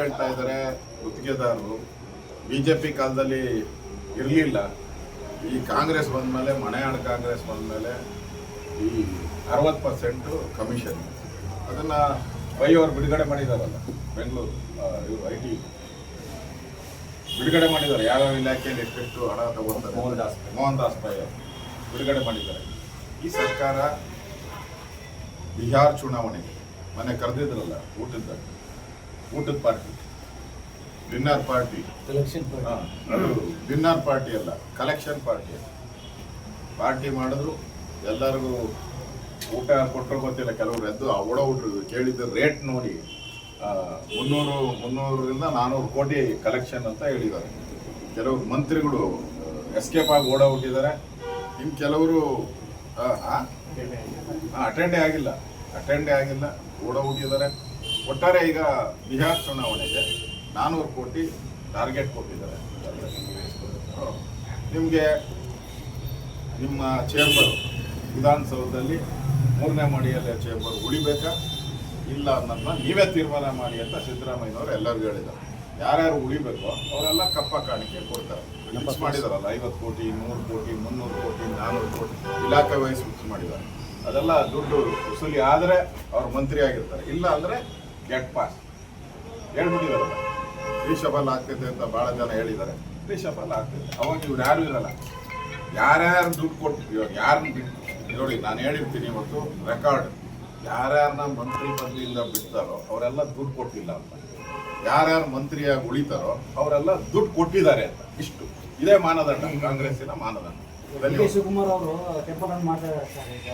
ಹೇಳ್ತಾ ಇದ್ದಾರೆ ಗುತ್ತಿಗೆದಾರರು ಬಿಜೆಪಿ ಕಾಲದಲ್ಲಿ ಇರಲಿಲ್ಲ. ಈ ಕಾಂಗ್ರೆಸ್ ಬಂದ್ಮೇಲೆ ಮನೆಯಾಡು ಕಾಂಗ್ರೆಸ್ ಬಂದ್ಮೇಲೆ ಈ ಅರವತ್ತು ಪರ್ಸೆಂಟು ಕಮಿಷನ್. ಅದನ್ನು ವೈ ಅವರು ಬಿಡುಗಡೆ ಮಾಡಿದಾರಲ್ಲ ಬೆಂಗಳೂರು ಇವರು ಐ ಟಿ. ಬಿಡುಗಡೆ ಮಾಡಿದ್ದಾರೆ. ಯಾವ್ಯಾವ ಇಲಾಖೆಯಲ್ಲಿ ಎಷ್ಟೆಷ್ಟು ಹಣ ತಗೊಳ್ತಾರೆ? ಮೋಹನ್ ದಾಸ್. ಮೋಹನ್ ದಾಸ್ ಪೈ ಅವರು ಬಿಡುಗಡೆ ಮಾಡಿದ್ದಾರೆ. ಈ ಸರ್ಕಾರ ಬಿಹಾರ್ ಚುನಾವಣೆಗೆ ಮನೆ ಕರೆದಿದ್ರಲ್ಲ ಊಟದ. ಊಟದ party dinner party dinner party ಅಲ್ಲ ಕಲೆಕ್ಷನ್ ಪಾರ್ಟಿ ಪಾರ್ಟಿ ಮಾಡಿದ್ರು ಎಲ್ಲರಿಗೂ ಊಟ ಕೊಟ್ಟರು ಗೊತ್ತಿಲ್ಲ ಕೆಲವರು ಎದ್ದು ಆ ಓಡ ಹುಟ್ರು ಕೇಳಿದ್ದ ರೇಟ್ ನೋಡಿ. ಮುನ್ನೂರು ಮುನ್ನೂರರಿಂದ ನಾನ್ನೂರು ಕೋಟಿ ಕಲೆಕ್ಷನ್ ಅಂತ ಹೇಳಿದ್ದಾರೆ. ಕೆಲವರು ಮಂತ್ರಿಗಳು ಎಸ್ಕೇಪ್ ಆಗಿ ಓಡ ಹುಟ್ಟಿದ್ದಾರೆ ಇನ್ನು ಕೆಲವರು ಅಟೆಂಡೇ ಆಗಿಲ್ಲ ಅಟೆಂಡೇ ಆಗಿಲ್ಲ ಓಡ ಹುಟ್ಟಿದ್ದಾರೆ ಒಟ್ಟಾರೆ ಈಗ ಬಿಹಾರ್ ಚುನಾವಣೆಗೆ ನಾನ್ನೂರು ಕೋಟಿ ಟಾರ್ಗೆಟ್ ಕೊಟ್ಟಿದ್ದಾರೆ. ನಿಮಗೆ ನಿಮ್ಮ ಚೇಂಬರ್ ವಿಧಾನಸೌಧದಲ್ಲಿ ಮೂರನೇ ಮಡಿಯಲ್ಲಿ ಚೇಂಬರ್ ಉಳಿಬೇಕಾ? ಇಲ್ಲ ಅನ್ನೋದನ್ನ ನೀವೇ ತೀರ್ಮಾನ ಮಾಡಿ ಅಂತ ಸಿದ್ದರಾಮಯ್ಯನವರು ಎಲ್ಲರಿಗೂ ಹೇಳಿದ್ದಾರೆ. ಯಾರ್ಯಾರು ಉಳಿಬೇಕೋ ಅವರೆಲ್ಲ ಕಪ್ಪ ಕಾಣಿಕೆ ಕೊಡ್ತಾರೆ. ಫಿಕ್ಸ್ ಮಾಡಿದಾರಲ್ಲ ಐವತ್ತು ಕೋಟಿ ನೂರು ಕೋಟಿ ಮುನ್ನೂರು ಕೋಟಿ ನಾನ್ನೂರು ಕೋಟಿ ಇಲಾಖೆ ವಹಿಸಿ ಫಿಕ್ಸ್ ಮಾಡಿದ್ದಾರೆ. ಅದೆಲ್ಲ ದುಡ್ಡು ವಸೂಲಿ ಆದರೆ ಅವ್ರು ಮಂತ್ರಿ ಆಗಿರ್ತಾರೆ. ಇಲ್ಲ ಅಂದರೆ ಗೆಟ್ ಪಾಸ್ ಹೇಳ್ಬಿಟ್ಟಿದಾರಲ್ಲ ರಿಷಬಲ್ ಆಗ್ತೈತೆ ಅಂತ ಭಾಳ ಜನ ಹೇಳಿದ್ದಾರೆ. ರಿಷಬಲ್ ಆಗ್ತೈತೆ. ಅವಾಗ ಇವ್ರು ಯಾರು ಇರಲ್ಲ. ಯಾರ್ಯಾರು ದುಡ್ಡು ಕೊಟ್ಟು ಇವಾಗ ಯಾರು ನೋಡಿ ನಾನು ಹೇಳಿರ್ತೀನಿ ಇವತ್ತು ರೆಕಾರ್ಡ್ ಯಾರ್ಯಾರನ್ನ ಮಂತ್ರಿ ಪದವಿಯಿಂದ ಬಿಡ್ತಾರೋ ಅವರೆಲ್ಲ ದುಡ್ಡು ಕೊಟ್ಟಿಲ್ಲ ಅಂತ. ಯಾರ್ಯಾರು ಮಂತ್ರಿಯಾಗಿ ಉಳಿತಾರೋ ಅವರೆಲ್ಲ ದುಡ್ಡು ಕೊಟ್ಟಿದ್ದಾರೆ ಅಂತ. ಇಷ್ಟು. ಇದೇ ಮಾನದಂಡ ಕಾಂಗ್ರೆಸ್ಸಿನ ಮಾನದಂಡ. ಶಿವಕುಮಾರ್ ಅವರು ಟೆಂಪಲ್ ರನ್ ಮಾಡ್ತಾ ಇದ್ದಾರೆ ಸರ್. ಈಗ